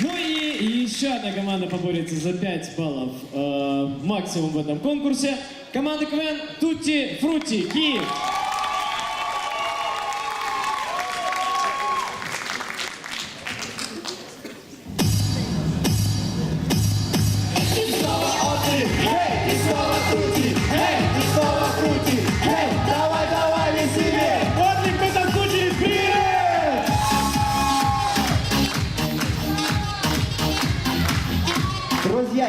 Ну и еще одна команда поборется за 5 баллов э, максимум в этом конкурсе. Команда КВН Тутти Фрути Киев.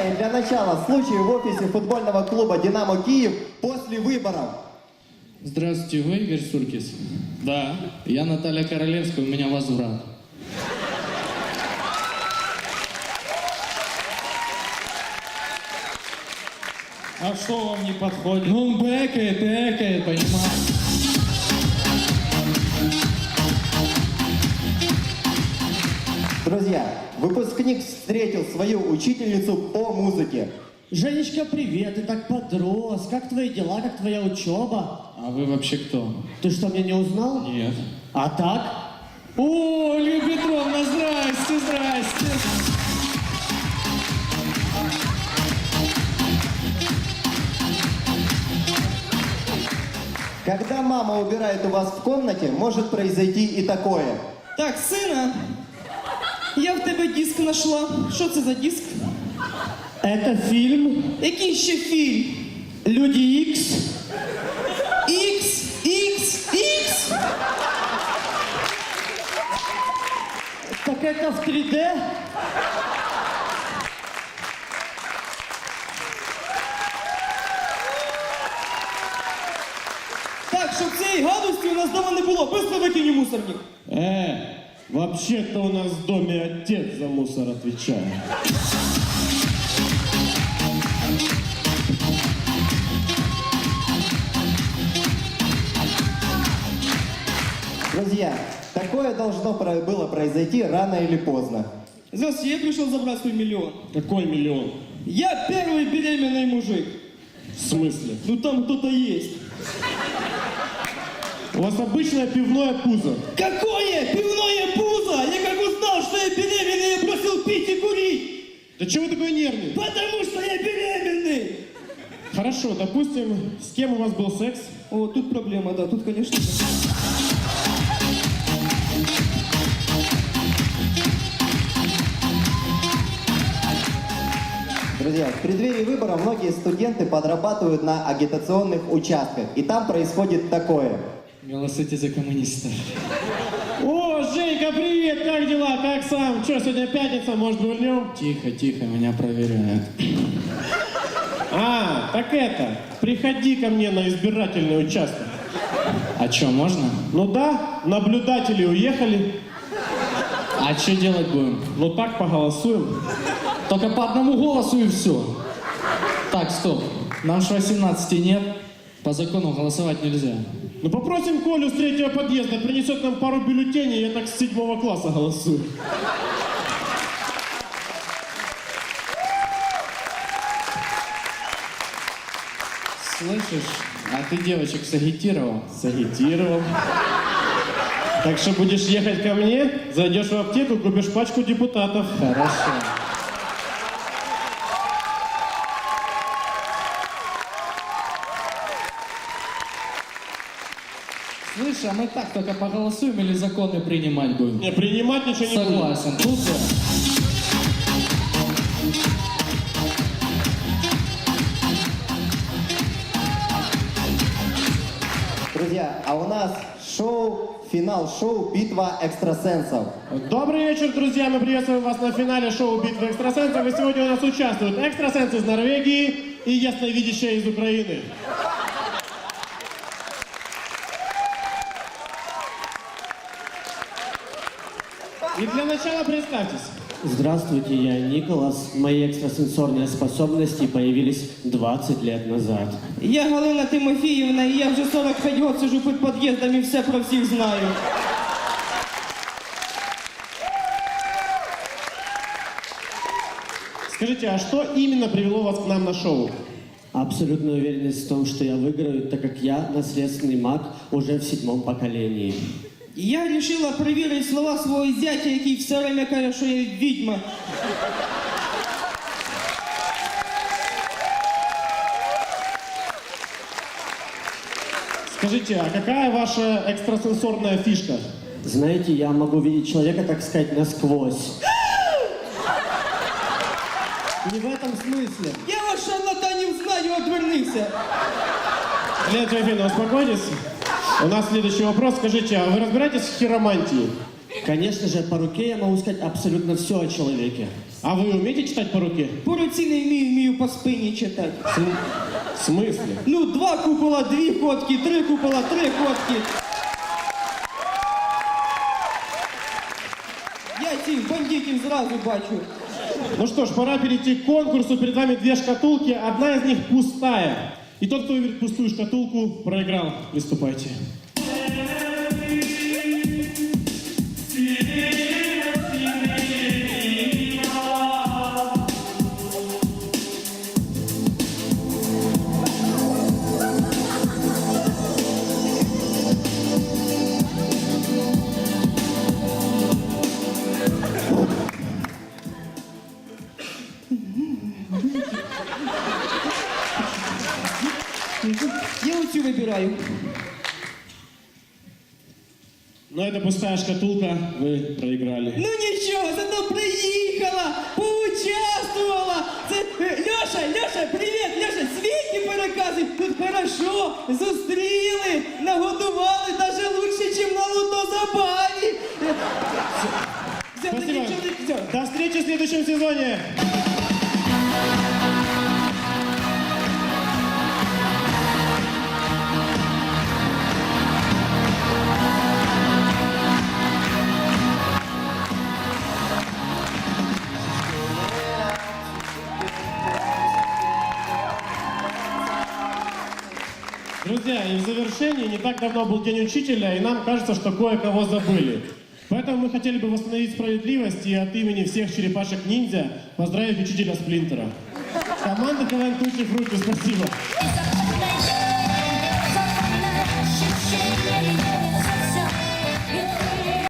И для начала случай в офисе футбольного клуба «Динамо Киев» после выборов. Здравствуйте, вы Игорь Суркис? Да. Я Наталья Королевская, у меня возврат. А что вам не подходит? Ну, он бэкает, бэкает, понимаешь? Друзья, выпускник встретил свою учительницу по музыке. Женечка, привет, ты так подрос. Как твои дела, как твоя учеба? А вы вообще кто? Ты что, меня не узнал? Нет. А так? О, Ольга Петровна, здрасте, здрасте. Когда мама убирает у вас в комнате, может произойти и такое. Так, сина, я в тебе диск знайшла. Що це за диск? Это фильм Який ще фільм? Люди Икс. Ікс, ікс, ікс. Так это в 3D? Так, щоб цієї гадості у нас вдома не було. Быстро викинь у мусорник. Э, вообще-то у нас в доме отец за мусор отвечает. Друзья, такое должно было произойти рано или поздно. Здравствуйте, я пришел забрать свой миллион. Какой миллион? Я первый беременный мужик. В смысле? Ну там кто-то есть. У вас обычное пивное пузо. Какое пивное Я как узнал, что я беременный, я бросил пить и курить. Да чего вы такой нервный? Потому что я беременный. Хорошо, допустим, с кем у вас был секс? О, тут проблема, да, тут, конечно. Друзья, в преддверии выборов многие студенты подрабатывают на агитационных участках. И там происходит такое. Голосуйте за коммунистов. О, Женька, привет, как дела, как сам? Че, сегодня пятница, может, вернем? Тихо, тихо, меня проверяют. А, так это, приходи ко мне на избирательный участок. А что, можно? Ну да, наблюдатели уехали, А что делать будем? ну так поголосуем. Только по одному голосу и все. Так, стоп. Нам же 18 нет. По закону голосовать нельзя. Ну попросим Колю с третьего подъезда, принесет нам пару бюллетеней, я так с седьмого класса голосую. Слышишь? А ты девочек сагитировал? Сагитировал. Так что будешь ехать ко мне, зайдешь в аптеку, купишь пачку депутатов. Хорошо. Слышь, а мы так только поголосуем или законы принимать будем? Не, принимать ничего не буду. Согласен. Тут да. Друзья, а у нас шоу, финал шоу «Битва экстрасенсов». Добрый вечер, друзья! Мы приветствуем вас на финале шоу «Битва экстрасенсов». И сегодня у нас участвуют экстрасенсы из Норвегии и ясновидящая из Украины. И для начала представьтесь. Здравствуйте, я Николас. Мои экстрасенсорные способности появились 20 лет назад. Я Галина Тимофіївна, і я вже 45 років сижу під під'їздом і все про всіх знаю. Скажите, а что именно привело вас к нам на шоу? Абсолютная уверенность в том, что я выиграю, так как я наследственный маг уже в седьмом поколении. І я вирішила перевірити слова свого зятя, який все время каже, що я відьма. Скажите, а какая ваша экстрасенсорная фишка? Знаете, я могу видеть человека, так сказать, насквозь. Не в этом смысле. Я вас шарлатанів знаю, отвернися. Лена Тимофеевна, успокойтесь. У нас следующий вопрос. Скажите, а вы разбираетесь в хиромантии? Конечно же, по руке я могу сказать абсолютно все о человеке. А вы умеете читать по руке? По руці не вмію, вмію по спині читати. В смысле? Ну, два купола, дві ходки, три купола, три ходки. Я цих бандитів зразу бачу. Ну что ж, пора перейти к конкурсу. Перед вами две шкатулки. Одна из них пустая. И тот, кто выберет пустую шкатулку, проиграл. Приступайте. Я оцю вибираю. Но это пустая шкатулка. Вы проиграли. Ну нічого, зато приїхала, поучаствувала. Це е, Льоша, Льоша, привіт, Льоша, Світі переказуй. Тут хорошо, зустріли, нагодували, даже лучше, ніж на лутозабаві. Все, тоді Спасибо. чоловік, все. До встречи в следующем сезоне. Друзья, и в завершении не так давно был День Учителя, и нам кажется, что кое-кого забыли. Поэтому мы хотели бы восстановить справедливость и от имени всех черепашек-ниндзя поздравить учителя Сплинтера. Команда КВН Тучи Фрукты, спасибо.